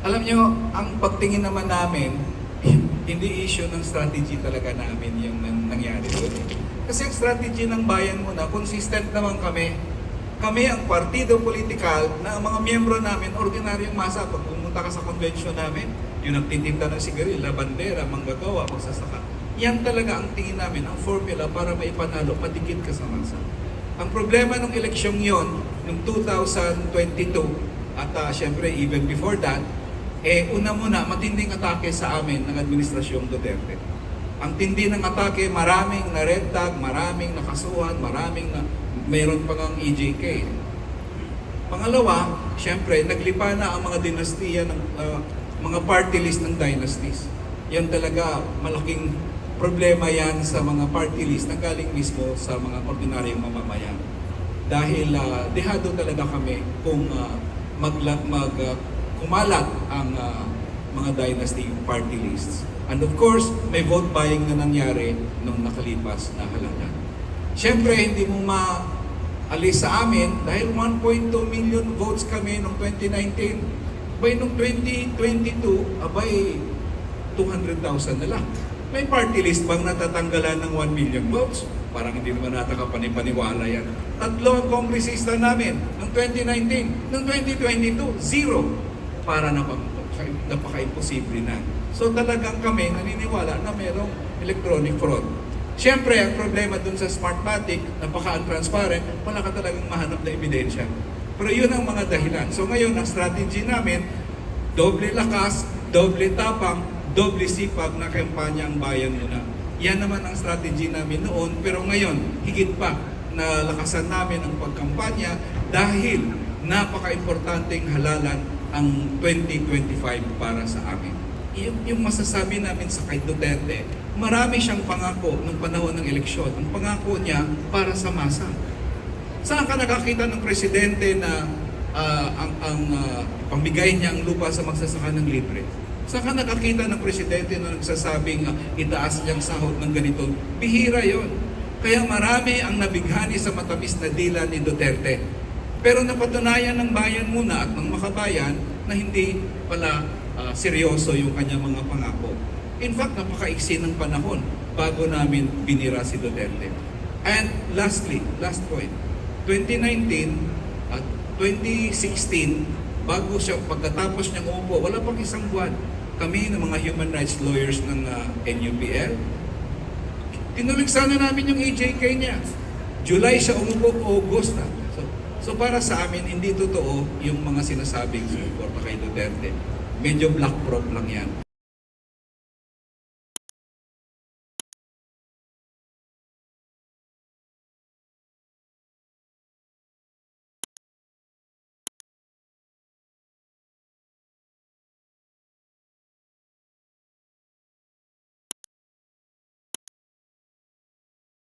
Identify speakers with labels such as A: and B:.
A: Alam nyo, ang pagtingin naman namin, hindi issue ng strategy talaga namin yung nang- nangyari doon. Kasi ang strategy ng bayan muna, consistent naman kami. Kami ang partido politikal na ang mga miyembro namin, ordinaryong masa. Pag pumunta ka sa convention namin, yung nagtitinda ng sigarila, bandera, manggagawa, magsasaka. Yan talaga ang tingin namin, ang formula para maipanalo, madikit ka sa masa. Ang problema ng eleksyong yon, noong 2022, at ah, syempre even before that, eh una muna, matinding atake sa amin ng Administrasyong Duterte. Ang tindi ng atake, maraming na red tag, maraming nakasuhan, maraming na mayroon pa ngang EJK. Pangalawa, syempre, naglipa na ang mga dinastiya ng ah, mga party list ng dynasties. Yan talaga malaking problema yan sa mga party list na galing mismo sa mga ordinaryong mamamayan. Dahil ah, dehado talaga kami kung ah, magla- mag, ah, kumalat ang ah, mga dynasty party lists. And of course, may vote buying na nangyari nung nakalipas na halalan. Siyempre, hindi mo maalis sa amin dahil 1.2 million votes kami noong 2019. By noong 2022, abay, 200,000 na lang. May party list bang natatanggalan ng 1 million votes? Parang hindi naman nata kapanipaniwala yan. Tatlo ang kongresista namin noong 2019. Noong 2022, zero. Para na napaka-imposible na. So talagang kami naniniwala na mayroong electronic fraud. Siyempre, ang problema dun sa Smartmatic, napaka-untransparent, wala ka talagang mahanap na ebidensya. Pero yun ang mga dahilan. So ngayon, ang strategy namin, doble lakas, doble tapang, doble sipag na kampanya ang bayan muna. Yan naman ang strategy namin noon, pero ngayon, higit pa na lakasan namin ang pagkampanya dahil napaka-importanteng halalan ang 2025 para sa amin. Yung, yung masasabi namin sa kay Duterte, marami siyang pangako nung panahon ng eleksyon. Ang pangako niya para sa masa. Saan ka nakakita ng presidente na ah, ang, ang ah, pamigay niya ang lupa sa magsasaka ng libre? Saan ka nakakita ng presidente na nagsasabing ah, itaas niyang sahod ng ganito? Bihira yon. Kaya marami ang nabighani sa matamis na dila ni Duterte. Pero napatunayan ng bayan muna at ng makabayan na hindi pala ah, seryoso yung kanyang mga pangako. In fact, napakaiksi ng panahon bago namin binira si Duterte. And lastly, last point, 2019 at 2016, bago siya, pagkatapos niyang umupo, wala pang isang buwan, kami ng mga human rights lawyers ng ah, NUPL, tinulig sana namin yung EJK niya. July siya umupo, August na. So, para sa amin, hindi totoo yung mga sinasabing sumuporta kay Duterte. Medyo black prop lang yan.